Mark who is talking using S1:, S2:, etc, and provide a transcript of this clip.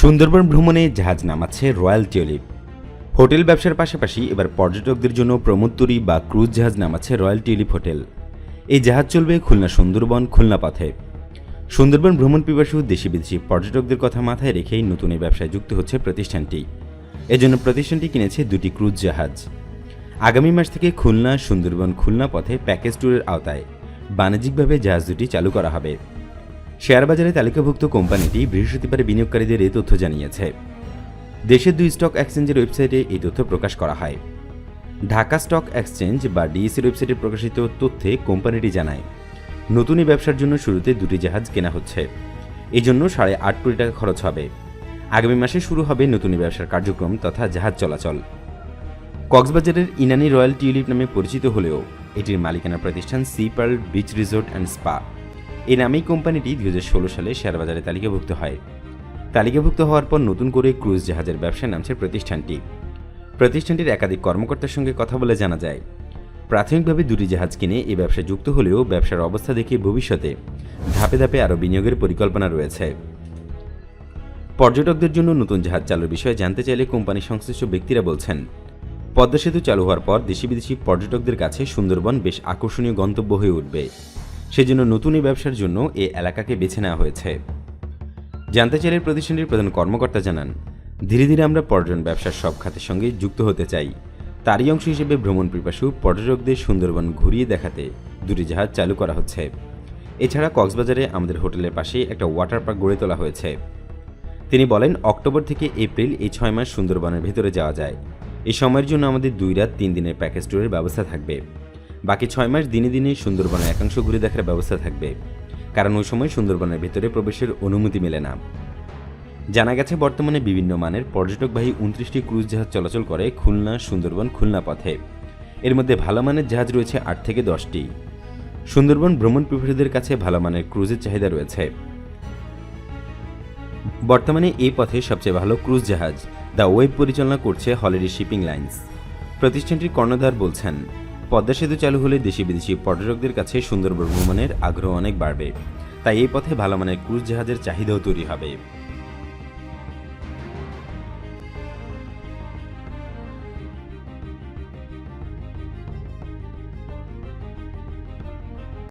S1: সুন্দরবন ভ্রমণে জাহাজ নামাচ্ছে royal tulip. Hotel ব্যবসার পাশাপাশি এবার পর্যটকদের জন্য প্রমোত্তরী বা ক্রুজ জাহাজ নামাচ্ছে রয়্যাল টিউলিপ হোটেল। এই জাহাজ চলবে খুলনা সুন্দরবন, খুলনা পথে। সুন্দরবন ভ্রমণ পিপাসু দেশি বিদেশি পর্যটকদের কথা মাথায় রেখেই নতুন এই ব্যবসায় যুক্ত হচ্ছে প্রতিষ্ঠানটি। এজন্য প্রতিষ্ঠানটি কিনেছে দুটি ক্রুজ জাহাজ। আগামী মাস থেকে খুলনা, সুন্দরবন, খুলনা পথে প্যাকেজ ট্যুরের আওতায়। বাণিজ্যিকভাবে জাহাজ দুটি চালু করা হবে। শেয়ার বাজারে তালিকাভুক্ত কোম্পানিটি বৃহস্পতিবার বিনিয়োগকারীদের এই তথ্য জানিয়েছে। দেশের দুই স্টক এক্সচেঞ্জের ওয়েবসাইটে এই তথ্য প্রকাশ করা হয়। ঢাকা স্টক এক্সচেঞ্জ বা ডিএসির ওয়েবসাইটে প্রকাশিত তথ্যে কোম্পানিটি জানায়, নতুন ব্যবসার জন্য শুরুতে দুটি জাহাজ কেনা হচ্ছে। এই জন্য সাড়ে আট কোটি টাকা খরচ হবে। আগামী মাসে শুরু হবে নতুন ব্যবসার কার্যক্রম তথা জাহাজ চলাচল। কক্সবাজারের ইনানি রয়্যাল টিউলিপ নামে পরিচিত হলেও এটির মালিকানা প্রতিষ্ঠান sea pearl beach resort and spa. এই নামেই কোম্পানিটি দুই হাজার ষোলো সালে শেয়ারবাজারে তালিকাভুক্ত হয়। তালিকাভুক্ত হওয়ার পর নতুন করে ক্রুজ জাহাজের ব্যবসায় নামছে প্রতিষ্ঠানটি। প্রতিষ্ঠানটির একাধিক কর্মকর্তার সঙ্গে কথা বলে জানা যায়। প্রাথমিকভাবে দুটি জাহাজ কিনে এই ব্যবসায় যুক্ত হলেও ব্যবসার অবস্থা দেখে ভবিষ্যতে ধাপে ধাপে আরও বিনিয়োগের পরিকল্পনা রয়েছে। পর্যটকদের জন্য নতুন জাহাজ চালুর বিষয়ে জানতে চাইলে কোম্পানি সংশ্লিষ্ট ব্যক্তিরা বলছেন, পদ্মা সেতু চালু হওয়ার পর দেশি বিদেশি পর্যটকদের কাছে সুন্দরবন বেশ আকর্ষণীয় গন্তব্য হয়ে উঠবে। সেজন্য নতুন এই ব্যবসার জন্য এ এলাকাকে বেছে নেওয়া হয়েছে। জানতে চাইলে প্রতিষ্ঠানটির প্রধান কর্মকর্তা জানান, ধীরে ধীরে আমরা পর্যটন ব্যবসার সব খাতের সঙ্গে যুক্ত হতে চাই। তারই অংশ হিসেবে ভ্রমণ পিপাসু পর্যটকদের সুন্দরবন ঘুরিয়ে দেখাতে দুটি জাহাজ চালু করা হচ্ছে। এছাড়া কক্সবাজারে আমাদের হোটেলের পাশেই একটা ওয়াটার পার্ক গড়ে তোলা হয়েছে। তিনি বলেন, অক্টোবর থেকে এপ্রিল এই ছয় মাস সুন্দরবনের ভেতরে যাওয়া যায়। এই সময়ের জন্য আমাদের দুই রাত তিন দিনের প্যাকেজ ট্যুরের ব্যবস্থা থাকবে। বাকি ছয় মাস দিনে দিনে সুন্দরবনের একাংশ ঘুরে দেখার ব্যবস্থা থাকবে। কারণ ওই সময় সুন্দরবনের ভেতরে প্রবেশের অনুমতি মেলে না। জানা গেছে, বর্তমানে বিভিন্ন মানের পর্যটকবাহী উনত্রিশটি ক্রুজ জাহাজ চলাচল করে খুলনা, সুন্দরবন, খুলনা পথে। এর মধ্যে ভালো মানের জাহাজ রয়েছে আট থেকে দশটি। সুন্দরবন ভ্রমণ পিপাসুদের কাছে ভালো মানের ক্রুজের চাহিদা রয়েছে। বর্তমানে এই পথে সবচেয়ে ভালো ক্রুজ জাহাজ দ্য ওয়েব পরিচালনা করছে হলিডে শিপিং লাইন্স। প্রতিষ্ঠানটির কর্ণধার বলছেন পদ্মা সেতু চালু হলে দেশি বিদেশি পর্যটকদের কাছে সুন্দরবন ভ্রমণের আগ্রহ অনেক বাড়বে। তাই এই পথে ভালো মানের ক্রুজ জাহাজের চাহিদাও তৈরি হবে।